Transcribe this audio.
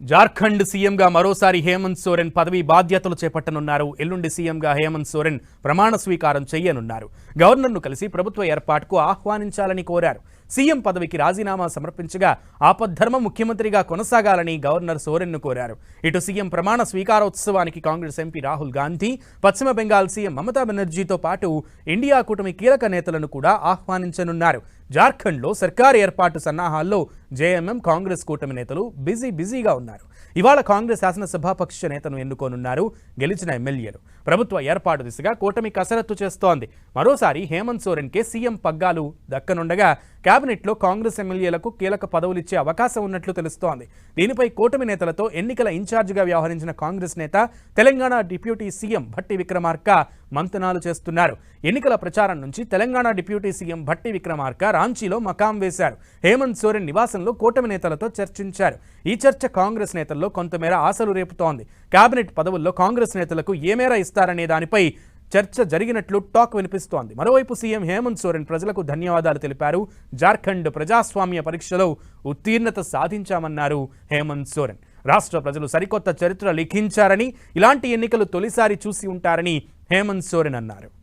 జార్ఖండ్ సీఎంగా మరోసారి హేమంత్ సోరెన్ పదవి బాధ్యతలు చేపట్టనున్నారు. ఎల్లుండి సీఎంగా హేమంత్ సోరెన్ ప్రమాణ స్వీకారం చేయనున్నారు గవర్నర్ను కలిసి ప్రభుత్వ ఏర్పాటుకు ఆహ్వానించాలని కోరారు. సీఎం పదవికి రాజీనామా సమర్పించగా ఆపద్ధర్మ ముఖ్యమంత్రిగా కొనసాగాలని గవర్నర్ సోరెన్ను కోరారు. ఇటు సీఎం ప్రమాణ స్వీకారోత్సవానికి కాంగ్రెస్ ఎంపీ రాహుల్ గాంధీ పశ్చిమ బెంగాల్ సీఎం మమతా బెనర్జీతో పాటు ఇండియా కూటమి కీలక నేతలను కూడా ఆహ్వానించనున్నారు. జార్ఖండ్లో సర్కారు ఏర్పాటు సన్నాహాల్లో జేఎంఎం కాంగ్రెస్ కూటమి నేతలు బిజీ బిజీగా ఉన్నారు. ఇవాళ కాంగ్రెస్ శాసనసభాపక్ష నేతను ఎన్నుకోనున్నారు గెలిచిన ఎమ్మెల్యేలు. ప్రభుత్వ ఏర్పాటు దిశగా కూటమి కసరత్తు చేస్తోంది. మరోసారి హేమంత్ సోరెన్కే సీఎం పగ్గాలు దక్కనుండగా కేబినెట్లో కాంగ్రెస్ ఎమ్మెల్యేలకు కీలక పదవులిచ్చే అవకాశం ఉన్నట్లు తెలుస్తోంది. దీనిపై కూటమి నేతలతో ఎన్నికల ఇన్ఛార్జిగా వ్యవహరించిన కాంగ్రెస్ నేత తెలంగాణ డిప్యూటీ సీఎం భట్టి విక్రమార్క మంతనాలు చేస్తున్నారు. ఎన్నికల ప్రచారం నుంచి తెలంగాణ డిప్యూటీ సీఎం భట్టి విక్రమార్క రాంచీలో మకాం వేశారు. హేమంత్ సోరెన్ నివాసంలో కూటమి నేతలతో చర్చించారు. ఈ చర్చ కాంగ్రెస్ నేతల్లో కొంతమేర ఆశలు రేపుతోంది. కేబినెట్ పదవుల్లో కాంగ్రెస్ నేతలకు ఏ మేర ఇస్తారనే దానిపై చర్చ జరిగినట్లు టాక్ వినిపిస్తోంది. మరోవైపు సీఎం హేమంత్ సోరెన్ ప్రజలకు ధన్యవాదాలు తెలిపారు. జార్ఖండ్ ప్రజాస్వామ్య పరీక్షలో ఉత్తీర్ణత సాధించామన్నారు హేమంత్ సోరెన్. రాష్ట్ర ప్రజలు సరికొత్త చరిత్ర లిఖించారని ఇలాంటి ఎన్నికలు తొలిసారి చూసి ఉంటారని హేమంత్ సోరెన్ అన్నారు.